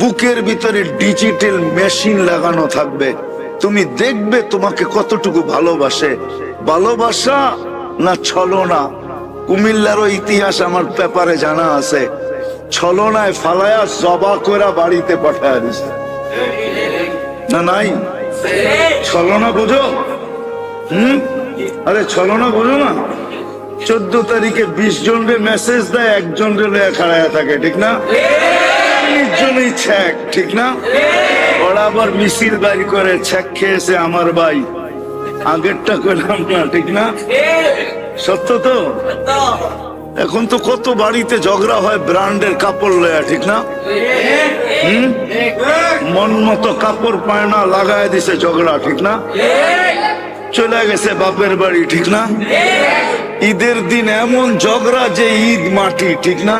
বুকের ভিতরে digital machine লাগানো থাকবে। তুমি দেখবে তোমাকে কতটুকু ভালোবাসে। ভালোবাসা না ছলনা? কুমিল্লারও ইতিহাস আমার পেপারে জানা আছে। ছলনায় ফালায়া জবা করা বাড়িতে পাঠায় দিছে। না, নাই? ছলনা বোঝো? হুম? আরে, ছলনা বোঝো না? চোদ্দ তারিখে বিশ জনরে মেসেজ দেয়, একজন রে খাড়ায় থাকে, ঠিক না? জনই ছ্যাক, ঠিক না? ওরা আবার মিছিল বাড়ি করে ছ্যাক খেয়েছে আমার ভাই। আগেরটা করলাম না, ঠিক না? সত্য তো? এখন তো কত বাড়িতে ঝগড়া হয় ব্র্যান্ডের কাপড় লয়া, ঠিক না? মন মতো কাপড় পায় না লাগায় দিছে ঝগড়া, ঠিক না? চলে গেছে বাপের বাড়ি, ঠিক না? ঈদের দিন এমন ঝগড়া যে ঈদ মাটি, ঠিক না?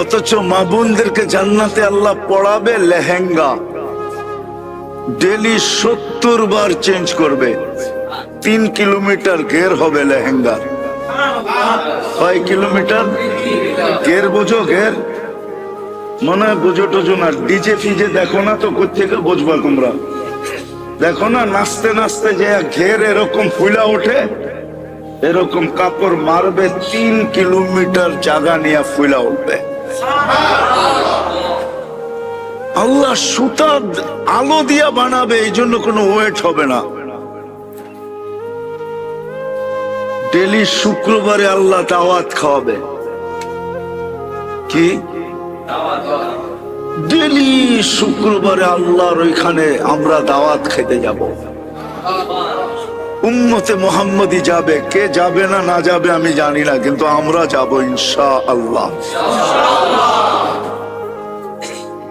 অথচ মা বোনদেরকে জান্নাতে আল্লাহ পড়াবে লেহেঙ্গা। ডেলি সত্তর বার চেঞ্জ করবে। তিন কিলোমিটার ঘের হবে লেহেঙ্গা। কয় কিলোমিটার? ঘের বোঝো, ঘের। মনে হয় বোঝো টোঝো না। ডিজে ফিজে দেখো না তো কোথেকে বুঝবা তোমরা? দেখো না, নাচতে নাচতে যে ঘের এরকম ফুলা ওঠে, এরকম কাপড় মারবে, তিন কিলোমিটার জায়গা নিয়ে ফুলা উঠবে। আল্লাহ সুতা আলো দিয়া বানাবে, এই জন্য কোনো ওয়েট হবে না। ডেলি শুক্রবারে আল্লাহ দাওয়াত খাওয়াবে। কি? ডেলি শুক্রবারে আল্লাহর ওইখানে আমরা দাওয়াত খেতে যাব। উম্মতে মোহাম্মদী যাবে। কে যাবে না না যাবে আমি জানি না, কিন্তু আমরা যাব ইনশা আল্লাহ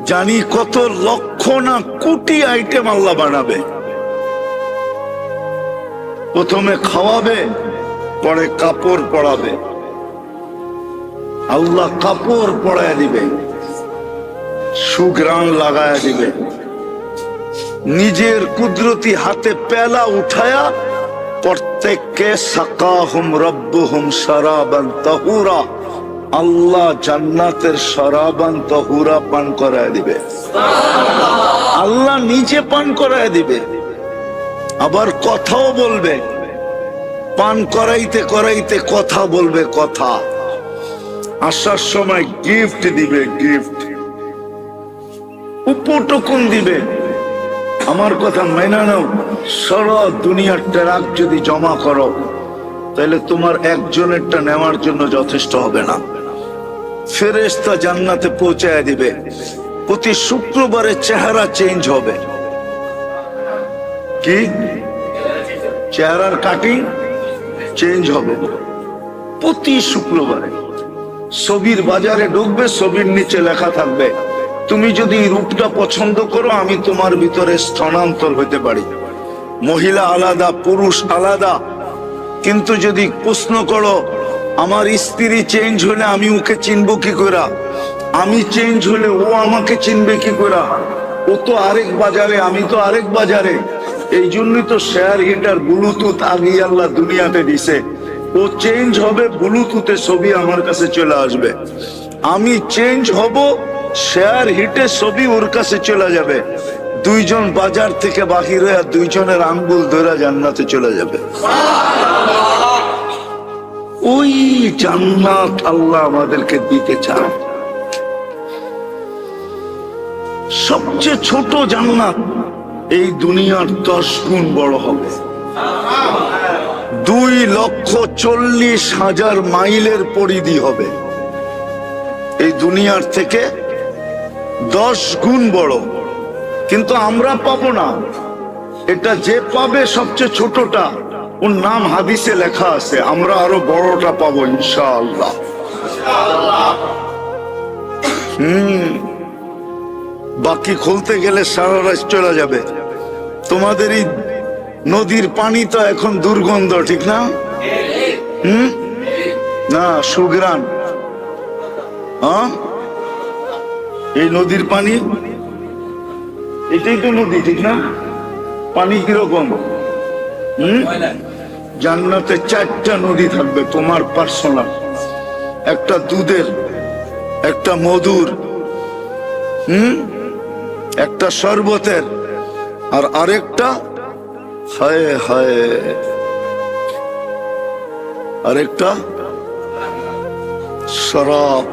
জানি কত লক্ষ না কোটি আইটেম আল্লাহ বানাবে। প্রথমে খাওয়াবে, পরে কাপড় পরাবে। আল্লাহ কাপড় পরায় দিবে সুগ্রাণ লাগায় দিবে। নিজের কুদরতি হাতে পেলা উঠায়া প্রত্যেককে সাকাহুম রব্বুহুম সারাবান তাহুরা। আল্লাহ জান্নাতের সরাবান তহুরা পান করায় দিবে। আল্লাহ নিজে পান করায় দিবে। আবার কথাও বলবে। পান করাইতে করাইতে কথা বলবে কথা। আসার সময় গিফট দিবে গিফট উপটকুন দিবে। আমার কথা মেনে নাও। সারা দুনিয়ার ট্রাক যদি জমা করো, তাহলে তোমার একজনেরটা নেওয়ার জন্য যথেষ্ট হবে না। ফেরেস্তা জান্নাতে পৌঁছায় দিবে। প্রতি শুক্রবারে চেহারা চেঞ্জ হবে। কি? চেহারার কাটিং চেঞ্জ হবে। প্রতি শুক্রবারে। ছবির বাজারে ঢুকবে, ছবির নিচে লেখা থাকবে, তুমি যদি রূপটা পছন্দ করো, আমি তোমার ভিতরে স্থানান্তর হতে পারি। মহিলা আলাদা, পুরুষ আলাদা। কিন্তু যদি প্রশ্ন করো, আমার স্ত্রী চেঞ্জ হলে আমি ওকে চিনবো কি করে? আমি চেঞ্জ হলে ও আমাকে চিনবে কি করে? ও তো আরেক বাজারে, আমি তো আরেক বাজারে। এই জন্যই তো শেয়ার হিটার ব্লুটুথ আগে আল্লাহ দুনিয়াতে দিছে। ও চেঞ্জ হবে ব্লুটুথে ছবি আমার কাছে চলে আসবে। আমি চেঞ্জ হব শেয়ার হিটে ছবি ওর কাছে চলে যাবে। দুইজন বাজার থেকে বাহির হয়ে দুইজনের আঙ্গুল ধরে জান্নাতে চলে যাবে। ওই জান্নাত আল্লাহ আমাদেরকে দিতে চান। সবচেয়ে ছোট জান্নাত এই দুনিয়ার দশ গুণ বড় হবে। দুই লক্ষ চল্লিশ হাজার মাইলের পরিধি হবে। এই দুনিয়ার থেকে দশ গুণ বড়। কিন্তু আমরা পাবো না। এটা যে পাবে সবচেয়ে ছোটটা। ওর নাম হাদিসে লেখা আছে, আমরা আরও বড়টা পাবো ইনশাআল্লাহ। হম। বাকি খুলতে গেলে সারা রাত চলে যাবে। তোমাদের এই নদীর পানি তো এখন দুর্গন্ধ, ঠিক না? হুম? না সুগ্রান হ্যাঁ এই নদীর পানি? এটাই তো নদী, ঠিক না? পানি কীরকম? হুম? জান্নাতে চারটা নদী থাকবে, তোমার পার্সোনাল একটা দুধের, একটা মধুর, হুম? একটা শরবতের, আর আরেকটা, হায় হায়। আরেকটা, শরাব।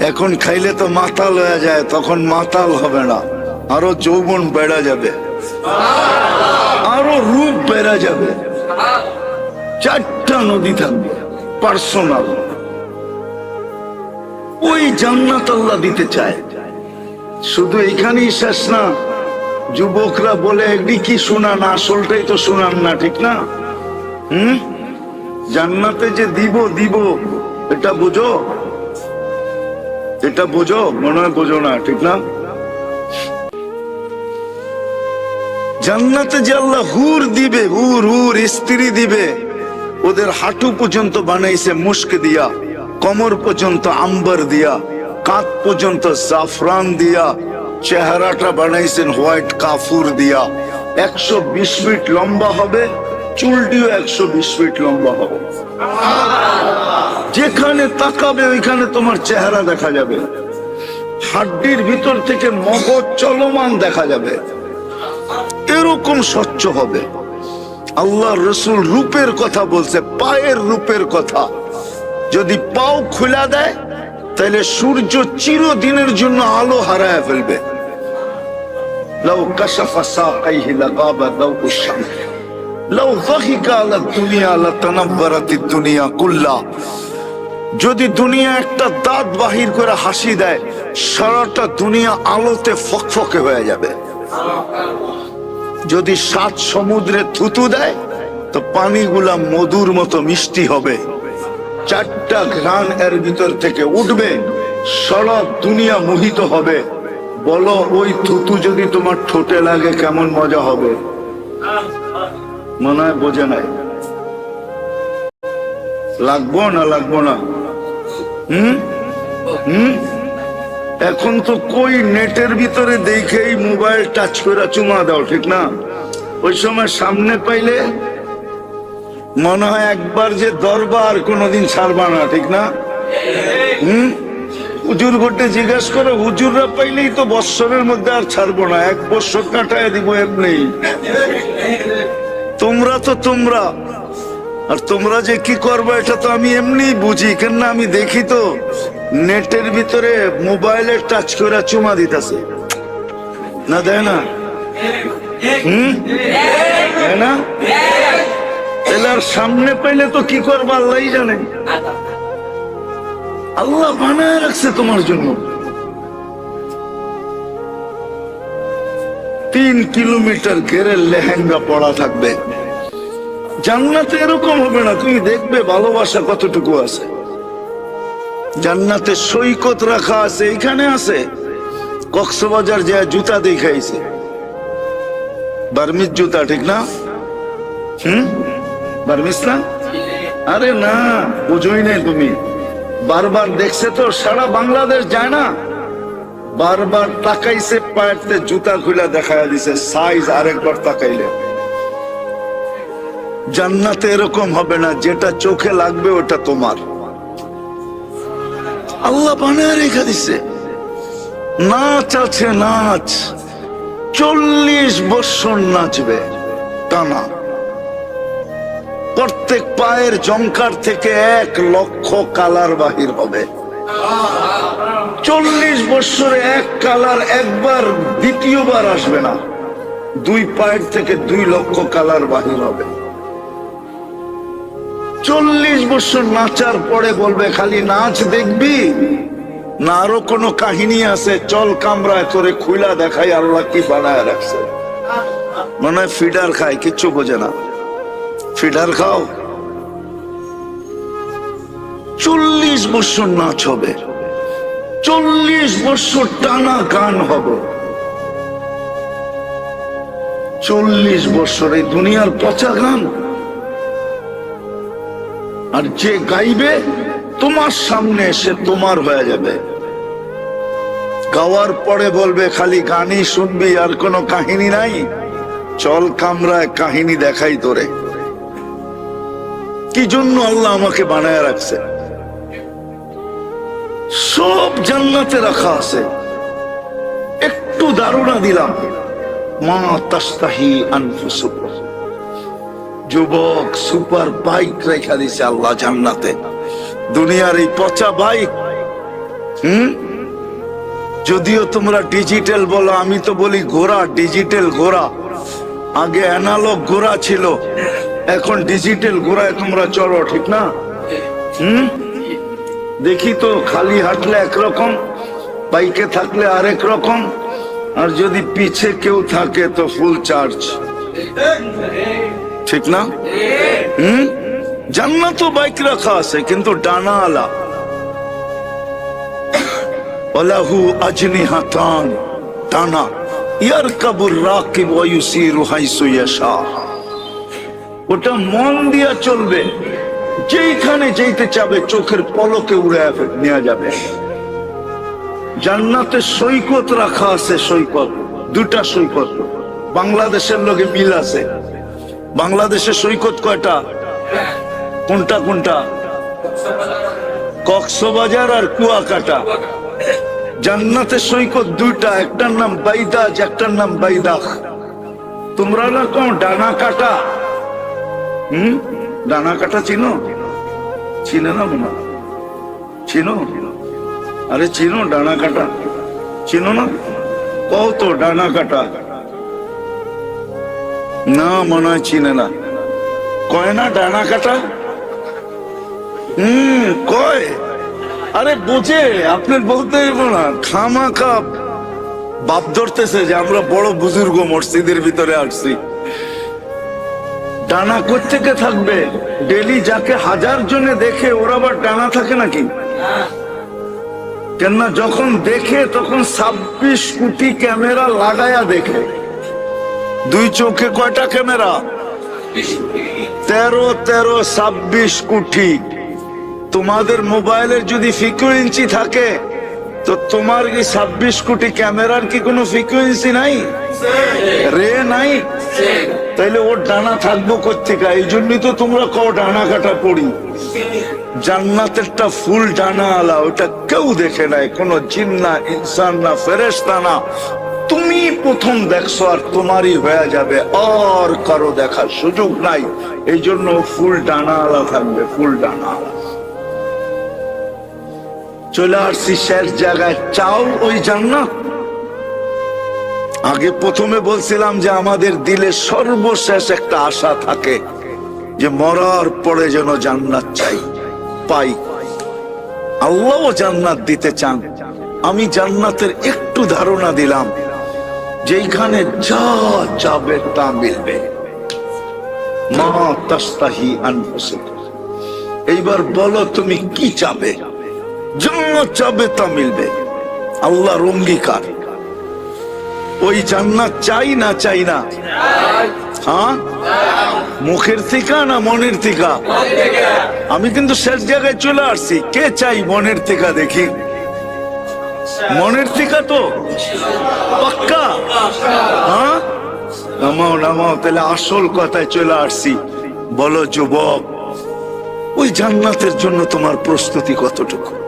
এখন খাইলে তো মাতাল হয়ে যায়, তখন মাতাল হবে না। আরও যৌবন বেড়া যাবে। আরও রূপ বেড়া যাবে। চারটা নদী থাকবে, পার্সোনাল। ওই জান্নাত আল্লাহ দিতে চায়। শুধু এখানেই শেষ না, যুবকরা বলে, এগুলি কি শোনান? আসলটাই তো শোনান না, ঠিক না? হুম? জান্নাতে যে দিব দিব, এটা বুঝো? এটা বোঝো? মনে হয় বোঝো না, ঠিক না? জান্নাতে যে আল্লাহ হুর দিবে, হুর হুর, স্ত্রী দিবে, ওদের হাঁটু পর্যন্ত বানাইছে মুস্ক দিয়া, কমর পর্যন্ত আম্বার দিয়া, কাঁধ পর্যন্ত জাফরান দিয়া, চেহারাটা বানাইছেন হোয়াইট কাফুর দিয়া। একশো বিশ ফিট লম্বা হবে, চুলটিও একশো বিশ ফিট লম্বা হবে। যেখানে তাকাবে ওইখানে তোমার চেহারা দেখা যাবে হাড্ডির ভিতর থেকে মগজ চলমান দেখা যাবে এরকম স্বচ্ছ হবে আল্লাহ রসুল রূপের কথা বলছে পায়ের রূপের কথা যদি পাও খোলা দেয় তাহলে সূর্য চিরদিনের জন্য আলো হারায় ফেলবে لو كشف ساقيه لغاب ضوء الشمس لو ضحك على الدنيا لتنبرت الدنيا كلها যদি দুনিয়া একটা দাঁত বাহির করে হাসি দেয়, সারাটা দুনিয়া আলোতে ফকফকে হয়ে যাবে। যদি সাত সমুদ্রে থুতু দেয়, তো পানিগুলা মধুর মতো মিষ্টি হবে। চারটা ঘ্রাণ এর ভিতর থেকে উঠবে, সারা দুনিয়া মোহিত হবে। বলো, ওই থুতু যদি তোমার ঠোঁটে লাগে, কেমন মজা হবে? মনে হয় বোঝে নাই। লাগবো না লাগবো না। হুম? হুম? এখন তো কই নেটের ভিতরে দেখেই মোবাইল টাচ করে চুমা দাও, ঠিক না? ওই সময় সামনে পাইলে মনে হয় একবার যে দরবার কোনোদিন ছাড়বা না, ঠিক না? হুম? হুজুর ঘটে জিজ্ঞেস করে, হুজুররা পাইলেই তো বৎসরের মধ্যে আর ছাড়বো না, এক বৎসর কাটায় দিব এমনি তোমরা তো তোমরা। আর তোমরা যে কি করবে, এটা তো আমি এমনি বুঝি কেন আমি দেখি তো নেটের ভিতরে মোবাইলে টাচ করে চুমা দিতেছে। না, দেয় না? হুম? দেয় না? আর সামনে পাইলে তো কি করব আল্লাহ জানে। আল্লাহ বানায় রাখছে তোমার জন্য। তিন কিলোমিটার ঘেরের লেহেঙ্গা পড়া থাকবে। জান্নাতে এরকম হবে না, তুমি দেখবে ভালোবাসা কতটুকু আছে। জান্নাতে সৈকত রাখা আছে এখানে আছে। কক্সবাজার যা জুতা দেখাইছে। বার্মিজ জুতা, ঠিক না? হুম? বার্মিস না? আরে না, বুঝোই নাই তুমি। বারবার দেখছে তো, সারা বাংলাদেশ যায় না। বারবার তাকাইছে পায়েরতে জুতা খুলে দেখা দিছে সাইজ আরেকবার তাকাইলে। জান্নাতে এরকম হবে না, যেটা চোখে লাগবে ওটা তোমার। আল্লাহ বানায় রেখে দিছে। নাচ আছে, নাচ। চল্লিশ বৎসর নাচবে টানা প্রত্যেক পায়ের জঙ্কার থেকে এক লক্ষ কালার বাহির হবে। চল্লিশ বছরে এক কালার একবার, দ্বিতীয়বার আসবে না। দুই পায়ের থেকে দুই লক্ষ কালার বাহির হবে। চল্লিশ বছর নাচার পরে বলবে, খালি নাচ দেখবি? না, আরও কোনো কাহিনী আছে। চল কামরায়, তোরে খুইলা দেখাই, আল্লাহ কি বানায় রাখছে। মনে হয় ফিডার খায়, কিচ্ছু বোঝে না। ফিডার খাও। চল্লিশ বছর নাচ হবে। চল্লিশ বছর টানা গান হবে। চল্লিশ বছর এই দুনিয়ার পচা গান। আর যে গাইবে, তোমার সামনে এসে তোমার হয়ে যাবে। গাওয়ার পরে বলবে, খালি গানই শুনবি, আর কোনো কাহিনী নাই। চল কামরায় কাহিনী দেখাই তোরে। কি জন্য আল্লাহ আমাকে বানায় রাখছে? সব জান্নাতে রাখা আছে। একটু দারুণা দিলাম, মা তাস্তাহি আনফুসুক যুবক সুপার বাইক রেখা দিছে আল্লাহ জান্নাতে। দুনিয়ার এই পচা বাইক, হুম? যদিও তোমরা ডিজিটাল বলো, আমি তো বলি ঘোড়া, ডিজিটাল ঘোড়া। আগে অ্যানালগ ঘোড়া ছিল, এখন ডিজিটাল ঘোড়ায় তোমরা চলো, ঠিক না? হুম? দেখি তো, খালি হাঁটলে একরকম, বাইকে থাকলে আরেক রকম, আর যদি পিছে কেউ থাকে তো ফুল চার্জ ঠিক না? হুম? জান্নাত বাইক রাখা আছে, কিন্তু ডানা। আলা আজনি হাতান টানা ওটা মন দিয়া চলবে। যেইখানে চাবে চোখের পলকে উড়ে নেওয়া যাবে। জান্নাতে সৈকত রাখা আছে সৈকত, দুটা সৈকত। বাংলাদেশের লোকে মিল আছে। বাংলাদেশের সৈকত কয়টা? কোনটা কোনটা? কক্সবাজার আর কুয়াকাটা। জান্নাতের সৈকত দুইটা, একটার নাম বাইদাজ একটার নাম বাইদাখ। তোমরা না কোন ডানা কাটা হুম? ডানা কাটা চিনো? চিনে না মনে চিনো? আরে চিনো ডানা কাটা চিনো না? কও তো ডানা কাটা না মনে হয় চিনে না। কয় না ডানা কাটা? হুম, কয়? আরে বোঝে, আপনার বলতে না। খামা খাপ বাপ ধরতেছে যে আমরা বড় বুজুর্গ মসজিদের ভিতরে আসছি। ডানা কোথেকে থাকবে? ডেলি যাকে হাজার জনে দেখে, ওরা আবার ডানা থাকে নাকি? কেননা যখন দেখে, তখন ছাব্বিশ কোটি ক্যামেরা লাগায়া দেখে। দুই চোখে কয়টা ক্যামেরা? তেরো তেরো, ছাব্বিশ কোটি তোমাদের মোবাইলের যদি ফ্রিকুয়েন্সি থাকে, তো তোমার কি ছাব্বিশ কোটি ক্যামেরার কি কোনো ফ্রিকুয়েন্সি নাই? রে নাই? তাইলে ওর ডানা থাকব কোথেকে এই জন্যই তো তোমরা কও ডানা কাটা পড়ি। জান্নাতেরটা ফুল ডানা আলা ওটা কেউ দেখে নাই। কোনো জিন না, ইনসান না ফেরেস্তা না। তুমি প্রথম দেখছ আর তোমারই হয়ে যাবে। আর কারও দেখার সুযোগ নাই। এই জন্য ফুল ডানা থাকবে, ফুল ডানা চলে আসছি শেষ জায়গায়। চাও ওই জান্নাত? আগে প্রথমে বলছিলাম যে আমাদের দিলে সর্বশেষ একটা আশা থাকে, যে মরার পরে যেন জান্নাত চাই, পাই। আল্লাহ জান্নাত দিতে চান। আমি জান্নাতের একটু ধারণা দিলাম। যেখানে যা চাবে তা মিলবে। মা তাস্তাহি আনফুসুক। এইবার বলো তুমি কি চাবে? জান্নাত চাবে তা মিলবে। আল্লাহর অঙ্গীকার ওই জান্নাত চাই না চাই না? হ্যাঁ? মুখের থিকা না মনের থিকা? আমি কিন্তু শেষ জায়গায় চলে আসছি। কে চাই মনের থিকা দেখি? মনের টিকা তো? পাক্কা? হ্যাঁ? নামাও নামাও, তাহলে আসল কথায় চলে আসছি। বলো, যুবক, ওই জান্নাতের জন্য তোমার প্রস্তুতি কতটুকু?